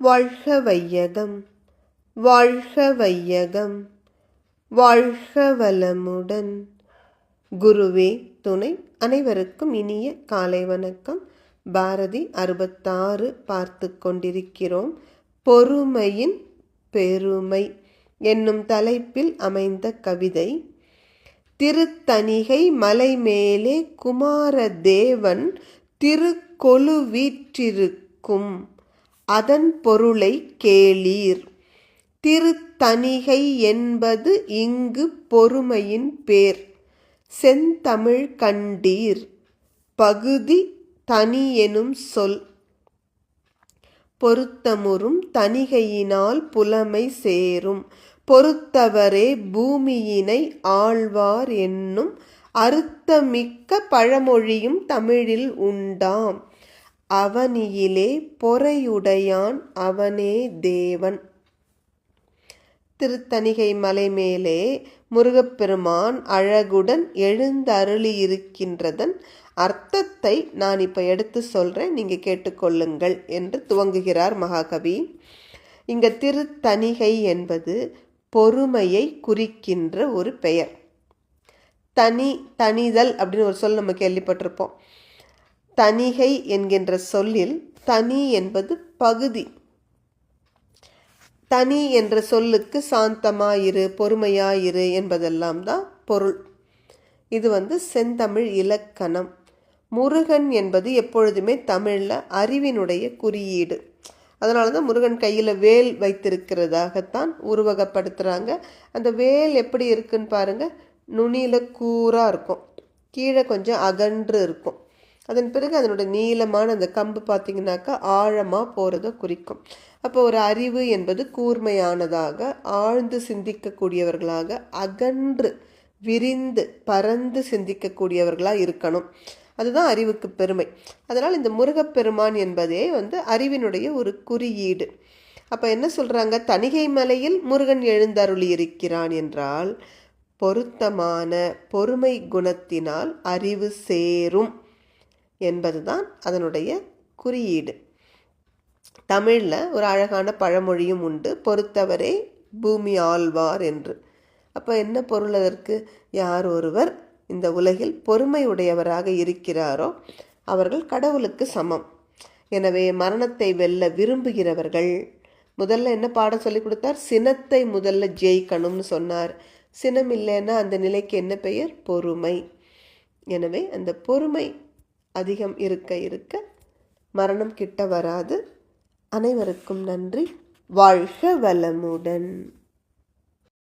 வாழ்க வையகம் வாழ்க வையகம் வாழ்க வளமுடன் குருவே துணை அனைவருக்கும் இனிய காலை வணக்கம். பாரதி அறுபத்தாறு பார்த்து கொண்டிருக்கிறோம். பொறுமையின் பெருமை என்னும் தலைப்பில் அமைந்த கவிதை திருத்தணிகை மலை மேலே குமாரதேவன் திருக்கொலுவீற்றிருக்கும் அதன் பொருளை கேளீர். திருத்தணிகை என்பது இங்கு பொறுமையின் பேர். செந்தமிழ் கண்டீர். பகுதி தனி எனும் சொல். பொருத்தமுறும் தணிகையினால் புலமை சேரும். பொறுத்தவரே பூமியினை ஆழ்வார் என்னும் அறுத்தமிக்க பழமொழியும் தமிழில் உண்டாம். அவனியிலே பொறையுடையான் அவனே தேவன். திருத்தணிகை மலை மேலே முருகப்பெருமான் அழகுடன் எழுந்தருளியிருக்கின்றதன் அர்த்தத்தை நான் இப்போ எடுத்து சொல்கிறேன் நீங்கள் கேட்டுக்கொள்ளுங்கள் என்று துவங்குகிறார் மகாகவி. இங்கே திருத்தணிகை என்பது பொறுமையை குறிக்கின்ற ஒரு பெயர். தனி தனிதல் அப்படின்னு ஒரு சொல் நம்ம கேள்விப்பட்டிருப்போம். தனிகை என்கின்ற சொல்லில் தனி என்பது பகுதி. தனி என்ற சொல்லுக்கு சாந்தமாயிரு பொறுமையாயிரு என்பதெல்லாம் தான் பொருள். இது வந்து செந்தமிழ் இலக்கணம். முருகன் என்பது எப்பொழுதுமே தமிழில் அறிவினுடைய குறியீடு. அதனால தான் முருகன் கையில் வேல் வைத்திருக்கிறதாகத்தான் உருவகப்படுத்துகிறாங்க அந்த வேல் எப்படி இருக்குன்னு பாருங்கள் நுனியில் கூராக இருக்கும். கீழே கொஞ்சம் அகன்று இருக்கும். அதன் பிறகு அதனுடைய நீளமான அந்த கம்பு பார்த்திங்கனாக்கா ஆழமாக போகிறத குறிக்கும். அப்போ ஒரு அறிவு என்பது கூர்மையானதாக ஆழ்ந்து சிந்திக்கக்கூடியவர்களாக அகன்று விரிந்து பறந்து சிந்திக்கக்கூடியவர்களாக இருக்கணும். அதுதான் அறிவுக்கு பெருமை. அதனால் இந்த முருகப்பெருமான் என்பதே வந்து அறிவினுடைய ஒரு குறியீடு. அப்போ என்ன சொல்கிறாங்க தணிகை மலையில் முருகன் எழுந்தருளி இருக்கிறான் என்றால் பொருத்தமான பொறுமை குணத்தினால் அறிவு சேரும். என்பதுதான் அதனுடைய குறியீடு. தமிழில் ஒரு அழகான பழமொழியும் உண்டு. பொறுத்தவரே பூமி ஆழ்வார் என்று. அப்போ என்ன பொருள் அதற்கு? யார் ஒருவர் இந்த உலகில் பொறுமை உடையவராக இருக்கிறாரோ அவர்கள் கடவுளுக்கு சமம். எனவே மரணத்தை வெல்ல விரும்புகிறவர்கள் முதல்ல என்ன பாடம் சொல்லி கொடுத்தார்? சினத்தை முதல்ல ஜெயிக்கணும்னு சொன்னார். சினம் இல்லைன்னா அந்த நிலைக்கு என்ன பெயர்? பொறுமை. எனவே அந்த பொறுமை அதிகம் இருக்க இருக்க மரணம் கிட்ட வராது. அனைவருக்கும் நன்றி. வாழ்க வளமுடன்.